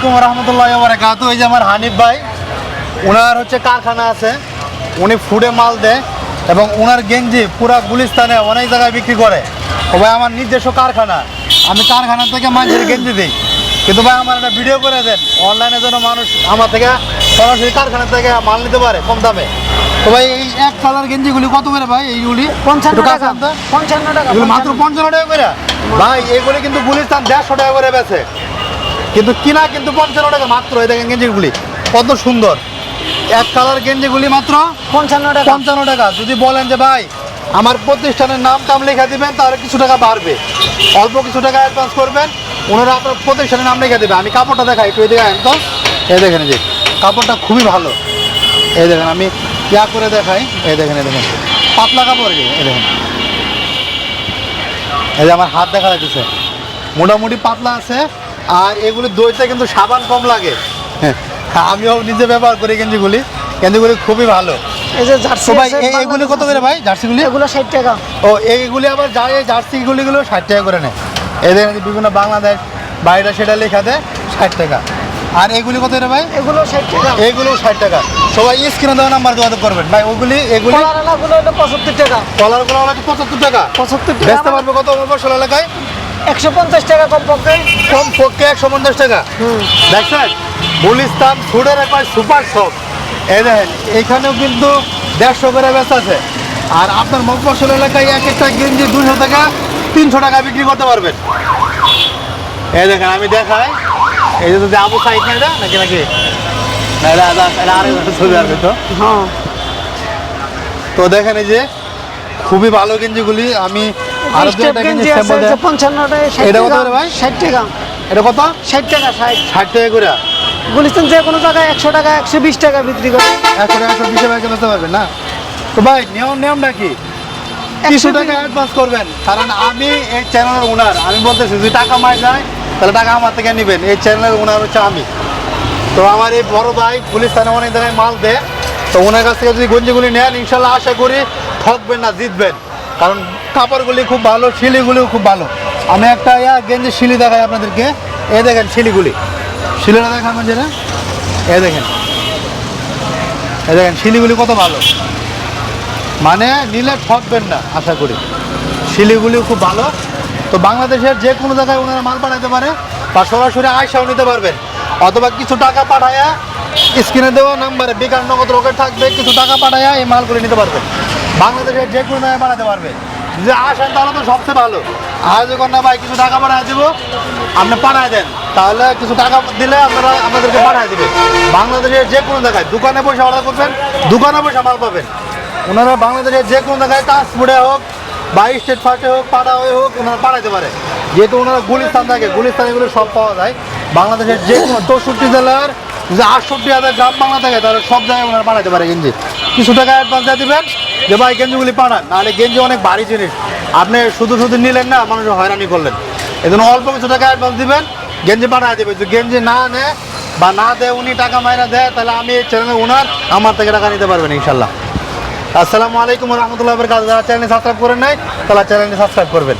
আলাইকুম রহমতুল্লাহ বারাকাতু এই যে আমার হানিফ ভাই ওনার হচ্ছে কারখানা আছে। উনি ফুডে মাল দেয় এবং ওনার গেঞ্জি পুরা গুলিস্তানে অনেক জায়গায় বিক্রি করে। ও ভাই আমার নিজস্ব কারখানা। আমি কারখানা থেকে মানুষের গেঞ্জি দিই। কিন্তু ভাই আমার একটা ভিডিও করে দেন। অনলাইনে যেন মানুষ আমার থেকে সরাসরি কারখানা থেকে মাল নিতে পারে কম দামে। তো ভাই এই এক কালার গেঞ্জিগুলি কত করে ভাই এইগুলি পঞ্চান্ন টাকা। পঞ্চান্ন টাকা মাত্র পঞ্চান্ন টাকা করে? ভাই এগুলি কিন্তু গুলিস্তান দেড়শো টাকা করে বেছে কিন্তু কিনা কিন্তু পঞ্চান্ন টাকা মাত্র এই দেখেন গেঞ্জিগুলি কত সুন্দর। এক কালার গেঞ্জিগুলি মাত্র পঞ্চান্ন টাকা। পঞ্চান্ন টাকা। যদি বলেন যে ভাই আমার প্রতিষ্ঠানের নাম টাম লেখা দিবেন তাহলে কিছু টাকা বাড়বে। অল্প কিছু টাকা অ্যাডভান্স করবেন ওনারা আপনার প্রতিষ্ঠানের নাম লেখা দেবে। আমি কাপড়টা দেখাই একটু এদিকে আনেন তো এই দেখেন যে কাপড়টা খুবই ভালো। এই দেখেন আমি ইয়া করে দেখাই। এই দেখেন এই দেখেন পাতলা কাপড় এই এই দেখেন। এই যে আমার হাত দেখা যাচ্ছে মোটামুটি পাতলা আছে। আর এগুলি দইতে কিন্তু সাবান কম লাগে। হ্যাঁ, আমিও নিজে ব্যবহার করি গেঞ্জিগুলি। গেঞ্জিগুলি খুবই ভালো। এই যে জার্সি ভাই এইগুলি কত করে ভাই জার্সিগুলি? এগুলো ষাট টাকা। ও এইগুলি আবার যা এই জার্সিগুলিগুলো ষাট টাকা করে নেয়। এদের বিভিন্ন বাংলাদেশ বাইরে সেটা লেখা দেয় ষাট টাকা। আর এগুলি কত রে ভাই? এগুলো ষাট টাকা। এগুলো ষাট টাকা। সবাই স্ক্রিনে দেওয়া নাম্বার যোগাযোগ করবেন। ভাই ওগুলি এগুলি কলারালাগুলো হলো পঁচাত্তর টাকা। কলারগুলো হলো পঁচাত্তর টাকা। পঁচাত্তর বেচতে টাকা পারবে কত? মফসল এলাকায়। একশো পঞ্চাশ টাকা কমপক্ষে। কম পক্ষে একশো পঞ্চাশ টাকা। হুম। দেখছেন? গুলিস্তান ফুডের একবার সুপার শপ এই দেখেন এইখানেও কিন্তু দেড়শো করে বেচা আছে। আর আপনার মফসল এলাকায় এক একটা গেঞ্জি দুশো টাকা তিনশো টাকা বিক্রি করতে পারবেন। এই দেখেন আমি দেখাই। এই যে আবু সাইড না এটা নাকি নাকি হ্যাঁ। তো দেখেন এই যে খুবই ভালো গেঞ্জিগুলি। আমি আরও দেন। টাকা ষাট এটা কত করে ভাই? ষাট টাকা। এটা কত? ষাট টাকা ষাট। ষাট টাকা করে? গুলিস্তান যে কোনো জায়গায় একশো টাকা একশো বিশ টাকা বিক্রি করে। একশো টাকা একশো বিশে বেচতে পারবেন না? তো ভাই নিয়ম নিয়মটা কি? কিছু টাকা অ্যাডভান্স করবেন। কারণ আমি এই চ্যানেলের ওনার আমি বলতেছি যদি টাকা মাই যায় তাহলে টাকা আমার থেকে নেবেন। এই চ্যানেলের ওনার হচ্ছে আমি। তো আমার এই বড় ভাই পুলিশ অনেক জায়গায় মাল দেয়। তো ওনার কাছ থেকে যদি গঞ্জিগুলি নেন ইনশাল্লাহ আশা করি ঠকবেন না জিতবেন। কারণ কাপড়গুলি খুব ভালো, শিলিগুলিও খুব ভালো। আমি একটা ইয়া গেঞ্জি শিলি দেখাই আপনাদেরকে। এ দেখেন শিলিগুলি। শিলিটা দেখান যেটা এ দেখেন। এ দেখেন, শিলিগুলি কত ভালো। মানে নিলে ঠকবেন না, আশা করি। শিলিগুলিও খুব ভালো। তো বাংলাদেশের যে কোনো জায়গায় ওনারা মাল পাঠাতে পারে বা সরাসরি আয়সাও নিতে পারবেন। অথবা কিছু টাকা পাঠায়া স্ক্রিনে দেওয়া নাম্বারে বেকার নগদ রকেট থাকবে, কিছু টাকা পাঠায়া এই মালগুলি নিতে পারবেন। বাংলাদেশের যে কোনো জায়গায় পাঠাতে পারবে। যদি আসেন তাহলে তো সবচেয়ে ভালো। আর যখন না ভাই, কিছু টাকা পাঠায় দেবো। আপনি পাঠায় দেন। তাহলে কিছু টাকা দিলে আপনারা আপনাদেরকে পাঠায় দেবে। বাংলাদেশের যে কোনো জায়গায় দোকানে বসে অর্ডার করবেন, দোকানে বসে মাল পাবেন। ওনারা বাংলাদেশের যে কোনো জায়গায় ট্রান্সপোর্টে হোক বা স্টেট ফার্টে হোক পাড়া হয়ে হোক, ওনারা পাঠাতে পারে। যেহেতু ওনারা গুলিস্তান থাকে, গুলিস্তান এগুলো সব পাওয়া যায়। বাংলাদেশের যে কোনো চৌষট্টি জেলার যে আটষট্টি হাজার গ্রাম বাংলা থাকে, তাহলে সব জায়গায় ওনারা পাঠাতে পারে গেঞ্জি। কিছু টাকা অ্যাডভান্স দিয়ে দেবেন। যে ভাই, গেঞ্জিগুলি পাঠান নাহলে গেঞ্জি অনেক ভারী জিনিস। আপনি শুধু শুধু নিলেন না মানুষের হয়রানি করলেন। এই জন্য অল্প কিছু টাকা অ্যাডভান্স দিবেন, গেঞ্জি পাঠায় দেবে যদি গেঞ্জি না নেয় বা না দেয়, উনি টাকা মাইনা দেয়, তাহলে আমি এই চ্যানেলের ওনার আমার থেকে টাকা নিতে পারবেন ইনশাল্লাহ আসসালামু আলাইকুম রহমতুল্লাহ বরকাত যারা চ্যানেল সাবস্ক্রাইব করেন নাই, তারা চ্যানেলটি সাবস্ক্রাইব করবেন।